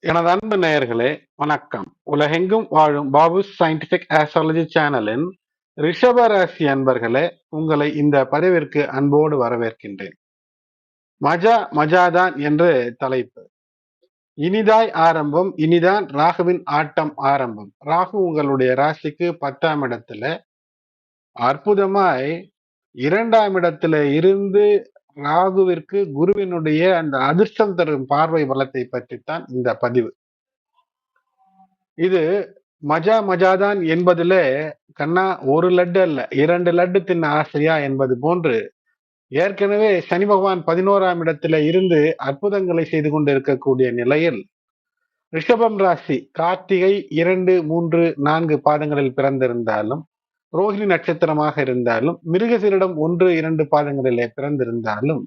எனது அன்பு நேயர்களே வணக்கம். உலகெங்கும் வாழும் பாபு சயின்டிபிக் ஆஸ்ட்ராலஜி சேனலின் ரிஷப ராசி அன்பர்களே உங்களை இந்த பதிவிற்கு அன்போடு வரவேற்கின்றேன். மஜா மஜாதான் என்று தலைப்பு. இனிதாய் ஆரம்பம் இனிதான் ராகுவின் ஆட்டம் ஆரம்பம். ராகு உங்களுடைய ராசிக்கு பத்தாம் இடத்துல அற்புதமாய் இரண்டாம் இடத்துல இருந்து ராகுவிற்கு குருவினுடைய அந்த அதிர்ஷ்டம் தரும் பார்வை பலத்தை பற்றித்தான் இந்த பதிவு. இது மஜா மஜாதான் என்பதுல கண்ணா ஒரு லட்டு அல்ல இரண்டு லட்டு தின்ன ஆசையா என்பது போன்று ஏற்கனவே சனி பகவான் பதினோராம் இடத்துல இருந்து அற்புதங்களை செய்து கொண்டு இருக்கக்கூடிய நிலையில் ரிஷபம் ராசி கார்த்திகை இரண்டு மூன்று நான்கு பாதங்களில் பிறந்திருந்தாலும் ரோஹிணி நட்சத்திரமாக இருந்தாலும் மிருகசீரிடம் ஒன்று இரண்டு பாதங்களிலே பிறந்திருந்தாலும்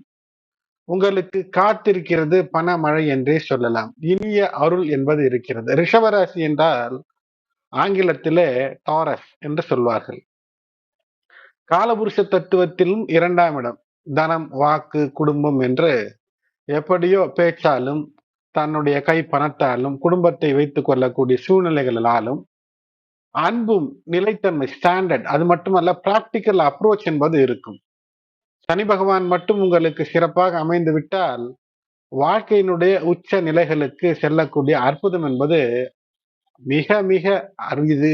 உங்களுக்கு காத்திருக்கிறது பண மழை என்றே சொல்லலாம். இனிய அருள் என்பது இருக்கிறது. ரிஷபராசி என்றால் ஆங்கிலத்திலே டாரஸ் என்று சொல்வார்கள். காலபுருஷ தத்துவத்திலும் இரண்டாம் இடம் தனம் வாக்கு குடும்பம் என்று எப்படியோ பேச்சாலும் தன்னுடைய கை பணத்தாலும் குடும்பத்தை வைத்துக் கொள்ளக்கூடிய சூழ்நிலைகளாலும் அன்பும் நிலைத்தன்மை ஸ்டாண்டர்ட் அது மட்டுமல்ல பிராக்டிக்கல் அப்ரோச் என்பது இருக்கும். சனி பகவான் மட்டும் உங்களுக்கு சிறப்பாக அமைந்து விட்டால் வாழ்க்கையினுடைய உச்ச நிலைகளுக்கு செல்லக்கூடிய அற்புதம் என்பது மிக மிக அரிது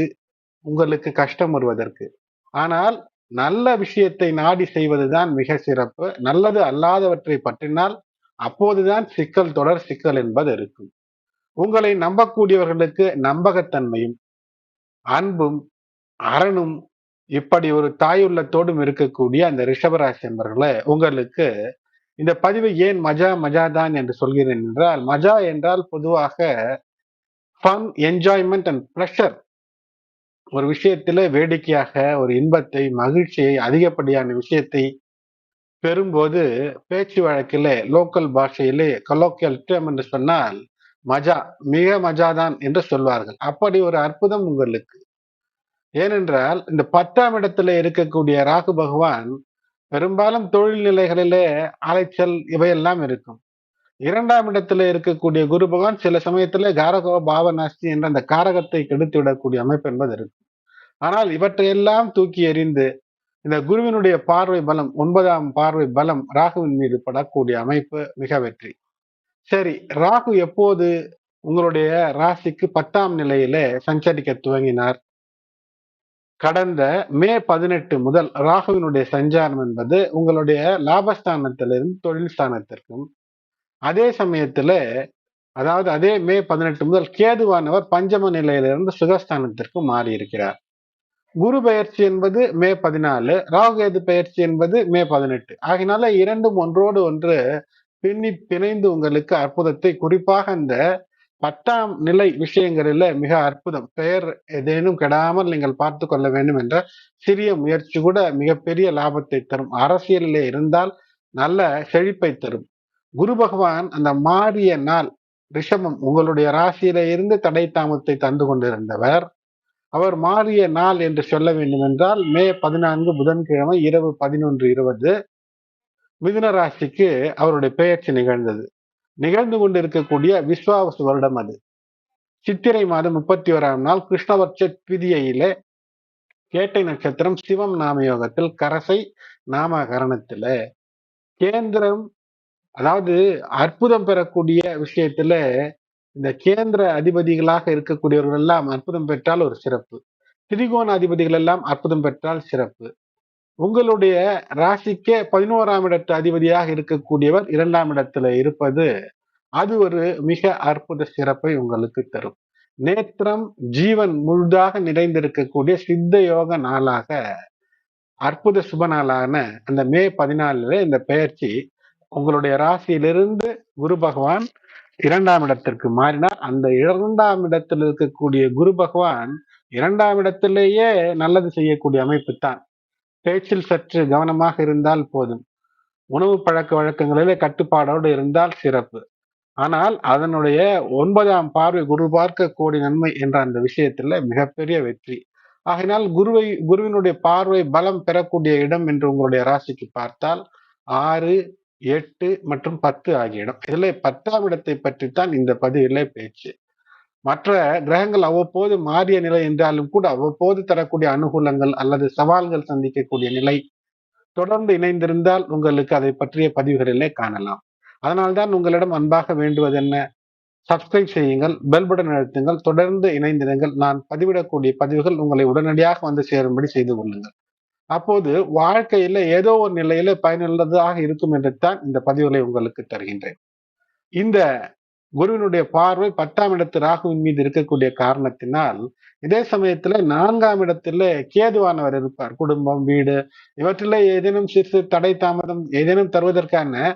உங்களுக்கு கஷ்டம் வருவதற்கு. ஆனால் நல்ல விஷயத்தை நாடி செய்வதுதான் மிக சிறப்பு. நல்லது அல்லாதவற்றை பற்றினால் அப்போதுதான் சிக்கல் தொடர் சிக்கல் என்பது இருக்கும். உங்களை நம்பக்கூடியவர்களுக்கு நம்பகத்தன்மையும் அன்பும் அரணும் இப்படி ஒரு தாயுள்ளத்தோடும் இருக்கக்கூடிய அந்த ரிஷபராசி என்பர்களை உங்களுக்கு இந்த பதிவை ஏன் மஜா மஜா தான் என்று சொல்கிறேன் என்றால் மஜா என்றால் பொதுவாக ஃபன் என்ஜாய்மெண்ட் அண்ட் ப்ரெஷர் ஒரு விஷயத்தில வேடிக்கையாக ஒரு இன்பத்தை மகிழ்ச்சியை அதிகப்படியான விஷயத்தை பெறும்போது பேச்சு வழக்கிலே லோக்கல் பாஷையிலே கலோக்கியல் டேம் என்று சொன்னால் மஜா மிக மஜாதான் என்று சொல்வார்கள். அப்படி ஒரு அற்புதம் உங்களுக்கு ஏனென்றால் இந்த பத்தாம் இடத்துல இருக்கக்கூடிய ராகு பகவான் பெரும்பாலும் தொழில் நிலைகளிலே அலைச்சல் இவையெல்லாம் இருக்கும். இரண்டாம் இடத்துல இருக்கக்கூடிய குரு பகவான் சில சமயத்துல காரகோ பாவநாஸ்தி என்ற அந்த காரகத்தை கெடுத்து விடக்கூடிய அமைப்பு என்பது இருக்கும் ஆனால் இவற்றையெல்லாம் தூக்கி எறிந்து இந்த குருவினுடைய பார்வை பலம் ஒன்பதாம் பார்வை பலம் ராகுவின் மீது படக்கூடிய அமைப்பு மிக வெற்றி. சரி ராகு எப்போது உங்களுடைய ராசிக்கு பத்தாம் நிலையிலே சஞ்சரிக்க துவங்கினார்? கடந்த மே பதினெட்டு முதல் ராகுவினுடைய சஞ்சாரம் என்பது உங்களுடைய லாபஸ்தானத்திலிருந்து தொழில் ஸ்தானத்திற்கும். அதே சமயத்துல அதாவது அதே மே பதினெட்டு முதல் கேதுவானவர் பஞ்சம நிலையிலிருந்து சுகஸ்தானத்திற்கு மாறி இருக்கிறார் குரு பயிற்சி என்பது மே பதினாலு ராகுகேது பயிற்சி என்பது மே பதினெட்டு. ஆகினால இரண்டும் ஒன்றோடு ஒன்று பின்னி பிணைந்து உங்களுக்கு அற்புதத்தை குறிப்பாக அந்த பத்தாம் நிலை விஷயங்களில் மிக அற்புதம். பெயர் ஏதேனும் கெடாமல் நீங்கள் பார்த்து கொள்ள வேண்டும் என்ற சிறிய முயற்சி கூட மிகப்பெரிய லாபத்தை தரும். அரசியலிலே இருந்தால் நல்ல செழிப்பை தரும். குரு பகவான் அந்த மாறிய நாள் ரிஷபம் உங்களுடைய ராசியில இருந்து தடை தாமத்தை தந்து கொண்டிருந்தவர். அவர் மாறிய நாள் என்று சொல்ல வேண்டும் என்றால் மே பதினான்கு புதன்கிழமை இரவு பதினொன்று இருபது மிதுன ராசிக்கு அவருடைய பெயர்ச்சி நிகழ்ந்தது. நிகழ்ந்து கொண்டிருக்கக்கூடிய விஸ்வாவசு வருடம் அது. சித்திரை மாதம் முப்பத்தி ஓராம் நாள் கிருஷ்ணபட்ச திதியிலே கேட்டை நட்சத்திரம் சிவம் நாமயோகத்தில் கரசை நாமகரணத்துல. கேந்திரம் அதாவது அற்புதம் பெறக்கூடிய விஷயத்துல இந்த கேந்திர அதிபதிகளாக இருக்கக்கூடியவர்கள் எல்லாம் அற்புதம் பெற்றால் ஒரு சிறப்பு. திரிகோண அதிபதிகள் எல்லாம் அற்புதம் பெற்றால் சிறப்பு. உங்களுடைய ராசிக்கே பதினோராம் இடத்து அதிபதியாக இருக்கக்கூடியவர் இரண்டாம் இடத்துல இருப்பது அது ஒரு மிக அற்புத சிறப்பை உங்களுக்கு தரும். நேத்திரம் ஜீவன் முழுதாக நிறைந்திருக்கக்கூடிய சித்த யோக நாளாக அற்புத சுப நாளான அந்த மே பதினாலுல இந்த பெயர்ச்சி உங்களுடைய ராசியிலிருந்து குரு பகவான் இரண்டாம் இடத்திற்கு மாறினார். அந்த இரண்டாம் இடத்தில் இருக்கக்கூடிய குரு பகவான் இரண்டாம் இடத்திலேயே நல்லது செய்யக்கூடிய அமைப்பு தான். பேச்சில் சற்று கவனமாக இருந்தால் போதும். உணவு பழக்க வழக்கங்களிலே கட்டுப்பாடோடு இருந்தால் சிறப்பு. ஆனால் அதனுடைய ஒன்பதாம் பார்வை குரு பார்க்க கோடி நன்மை என்ற அந்த விஷயத்துல மிகப்பெரிய வெற்றி. ஆகினால் குருவை குருவினுடைய பார்வை பலம் பெறக்கூடிய இடம் என்று உங்களுடைய ராசிக்கு பார்த்தால் ஆறு எட்டு மற்றும் பத்து ஆகிய இடம். இதில் பத்தாம் இடத்தை பற்றித்தான் இந்த பதிவிலே பேச்சு. மற்ற கிரகங்கள் அவ்வப்போது மாறிய நிலை என்றாலும் கூட அவ்வப்போது தரக்கூடிய அனுகூலங்கள் அல்லது சவால்கள் சந்திக்கக்கூடிய நிலை தொடர்ந்து இணைந்திருந்தால் உங்களுக்கு அதை பற்றிய பதிவுகளிலே காணலாம். அதனால்தான் உங்களிடம் அன்பாக வேண்டுவது என்ன சப்ஸ்கிரைப் செய்யுங்கள் பெல் பட்டன் அழுத்துங்கள் தொடர்ந்து இணைந்திருங்கள். நான் பதிவிடக்கூடிய பதிவுகள் உங்களை உடனடியாக வந்து சேரும்படி செய்து கொள்ளுங்கள். அப்போது வாழ்க்கையில ஏதோ ஒரு நிலையில பயனுள்ளதாக இருக்கும் என்று தான் இந்த பதிவுகளை உங்களுக்கு தருகின்றேன். இந்த குருவினுடைய பார்வை பத்தாம் இடத்து ராகுவின் மீது இருக்கக்கூடிய காரணத்தினால் இதே சமயத்துல நான்காம் இடத்துல கேதுவானவர் இருப்பார். குடும்பம் வீடு இவற்றில ஏதேனும் சிறு தடை தாமதம் ஏதேனும் தருவதற்கான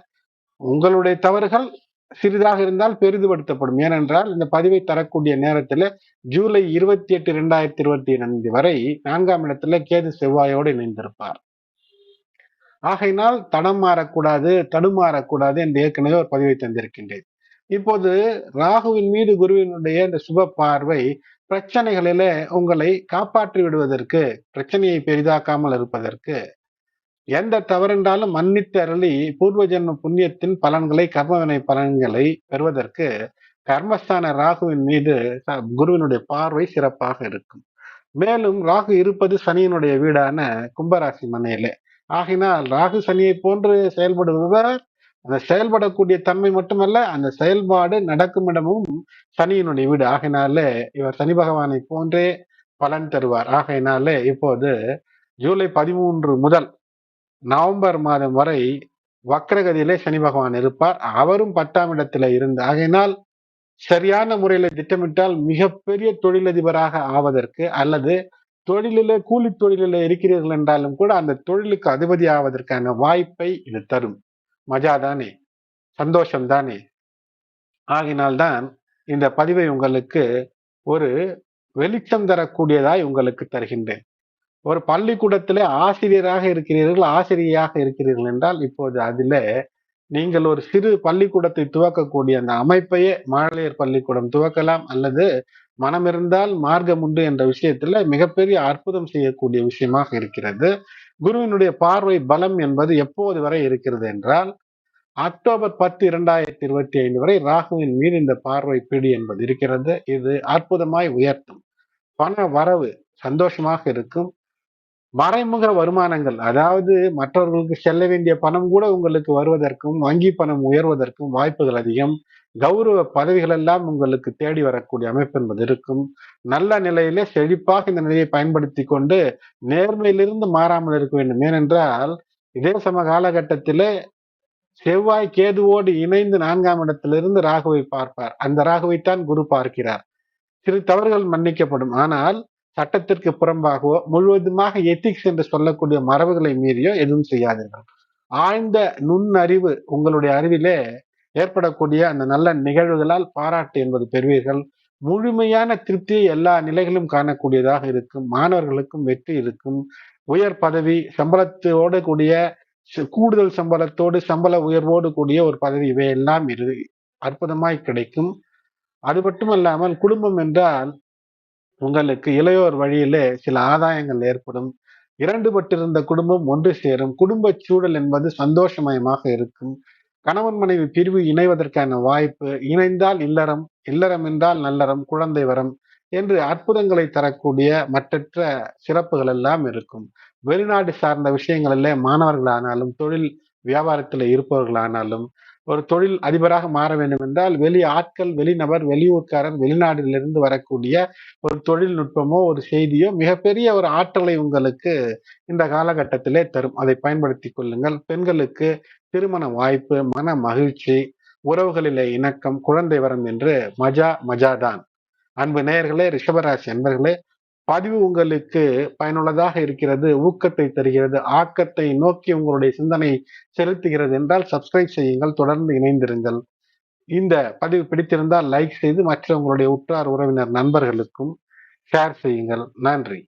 உங்களுடைய தவறுகள் சிறிதாக இருந்தால் பெரிதுபடுத்தப்படும். ஏனென்றால் இந்த பதிவை தரக்கூடிய நேரத்துல ஜூலை இருபத்தி எட்டு இரண்டாயிரத்தி இருபத்தி ஐந்து வரை நான்காம் இடத்துல கேது செவ்வாயோடு இணைந்திருப்பார். ஆகையினால் தடம் மாறக்கூடாது தடுமாறக்கூடாது என்று ஏற்கனவே ஒரு பதிவை தந்திருக்கின்றேன். இப்போது ராகுவின் மீது குருவினுடைய இந்த சுப பார்வை பிரச்சனைகளில உங்களை காப்பாற்றி விடுவதற்கு பிரச்சனையை பெரிதாக்காமல் இருப்பதற்கு எந்த தவறென்றாலும் மன்னித்து அருளி பூர்வ ஜென்ம புண்ணியத்தின் பலன்களை கர்மவினை பலன்களை பெறுவதற்கு கர்மஸ்தான ராகுவின் மீது குருவினுடைய பார்வை சிறப்பாக இருக்கும். மேலும் ராகு இருப்பது சனியினுடைய வீடான கும்பராசி மனையிலே. ஆகினால் ராகு சனியை போன்று செயல்படுபவர் அந்த செயல்படக்கூடிய தன்மை மட்டுமல்ல அந்த செயல்பாடு நடக்கும் இடமும் சனியினுடைய வீடு. ஆகையினாலே இவர் சனி பகவானை போன்றே பலன் தருவார். ஆகையினாலே இப்போது ஜூலை பதிமூன்று முதல் நவம்பர் மாதம் வரை வக்கரகதியிலே சனி பகவான் இருப்பார். அவரும் பத்தாம் இடத்துல இருந்து ஆகையினால் சரியான முறையில திட்டமிட்டால் மிகப்பெரிய தொழிலதிபராக ஆவதற்கு அல்லது தொழிலில கூலி தொழிலில் இருக்கிறீர்கள் என்றாலும் கூட அந்த தொழிலுக்கு அதிபதி ஆவதற்கான வாய்ப்பை இது தரும். மஜா தானே சந்தோஷம் தானே ஆகினால்தான் இந்த பதிவை உங்களுக்கு ஒரு வெளிச்சம் தரக்கூடியதாய் உங்களுக்கு தருகின்றேன். ஒரு பள்ளிக்கூடத்தில் ஆசிரியராக இருக்கிறீர்கள் ஆசிரியராக இருக்கிறீர்கள் என்றால் இப்போது அதில் நீங்கள் ஒரு சிறு பள்ளிக்கூடத்தை துவக்கக்கூடிய அந்த அமைப்பையே மழலையர் பள்ளிக்கூடம் துவக்கலாம் அல்லது மனம் இருந்தால் மார்க்கம் உண்டு என்ற விஷயத்துல மிகப்பெரிய அற்புதம் செய்யக்கூடிய விஷயமாக இருக்கிறது. குருவினுடைய பார்வை பலம் என்பது எப்போது வரை இருக்கிறது என்றால் அக்டோபர் பத்து இரண்டாயிரத்தி இருபத்தி ஐந்து வரை ராகுவின் மீது இந்த பார்வை பிடி என்பது இருக்கிறது. இது அற்புதமாய் உயர்த்தும். பண வரவு சந்தோஷமாக இருக்கும். மறைமுக வருமானங்கள் அதாவது மற்றவர்களுக்கு செல்ல வேண்டிய பணம் கூட உங்களுக்கு வருவதற்கும் வங்கி பணம் உயர்வதற்கும் வாய்ப்புகள் அதிகம். கௌரவ பதவிகள் எல்லாம் உங்களுக்கு தேடி வரக்கூடிய அமைப்பு என்பது இருக்கும். நல்ல நிலையிலே செழிப்பாக இந்த நிலையை பயன்படுத்தி கொண்டு நேர்மையிலிருந்து மாறாமல் இருக்க வேண்டும். ஏனென்றால் இதே சம காலகட்டத்திலே செவ்வாய் கேதுவோடு இணைந்து நான்காம் இடத்திலிருந்து ராகுவை பார்ப்பார். அந்த ராகுவைத்தான் குரு பார்க்கிறார். சிறு தவறுகள் மன்னிக்கப்படும். ஆனால் சட்டத்திற்கு புறம்பாகவோ முழுவதுமாக எத்திக்ஸ் என்று சொல்லக்கூடிய மரபுகளை மீறியோ எதுவும் செய்யாதீர்கள். ஆழ்ந்த நுண்ணறிவு உங்களுடைய அறிவிலே ஏற்படக்கூடிய அந்த நல்ல நிகழ்வுகளால் பாராட்டு என்பது பெறுவீர்கள். முழுமையான திருப்தியை எல்லா நிலைகளும் காணக்கூடியதாக இருக்கும். மாணவர்களுக்கும் வெற்றி இருக்கும். உயர் பதவி சம்பளத்தோடு கூடிய கூடுதல் சம்பளத்தோடு சம்பள உயர்வோடு கூடிய ஒரு பதவி இவையெல்லாம் இரு அற்புதமாய் கிடைக்கும். அது மட்டுமல்லாமல் குடும்பம் என்றால் உங்களுக்கு இளையோர் வழியிலே சில ஆதாயங்கள் ஏற்படும். இரண்டுபட்டிருந்த குடும்பம் ஒன்று சேரும். குடும்ப சூழல் என்பது சந்தோஷமயமாக இருக்கும். கணவன் மனைவி பிரிவு இணைவதற்கான வாய்ப்பு இணைந்தால் இல்லறம் இல்லறம் என்றால் நல்லறம் குழந்தை வரம் என்று அற்புதங்களை தரக்கூடிய மற்றற்ற சிறப்புகள் எல்லாம் இருக்கும். வெளிநாடு சார்ந்த விஷயங்களில் மாணவர்களானாலும் தொழில் வியாபாரத்தில் இருப்பவர்களானாலும் ஒரு தொழில் அதிபராக மாற வேண்டும் என்றால் வெளி ஆட்கள் வெளிநபர் வெளியூர்காரர் வெளிநாடுகளிலிருந்து வரக்கூடிய ஒரு தொழில்நுட்பமோ ஒரு செய்தியோ மிகப்பெரிய ஒரு ஆற்றலை உங்களுக்கு இந்த காலகட்டத்திலே தரும். அதை பயன்படுத்தி கொள்ளுங்கள். பெண்களுக்கு திருமண வாய்ப்பு மன மகிழ்ச்சி உறவுகளிலே இணக்கம் குழந்தை வரம் என்று மஜா மஜா தான் அன்பு நேயர்களே ரிஷபராசி அன்பர்களே பதிவு உங்களுக்கு பயனுள்ளதாக இருக்கிறது ஊக்கத்தை தருகிறது ஆக்கத்தை நோக்கி உங்களுடைய சிந்தனை செலுத்துகிறது என்றால் சப்ஸ்கிரைப் செய்யுங்கள் தொடர்ந்து இணைந்திருங்கள். இந்த பதிவு பிடித்திருந்தால் லைக் செய்து மற்ற உங்களுடைய உற்றார் உறவினர் நண்பர்களுக்கும் ஷேர் செய்யுங்கள். நன்றி.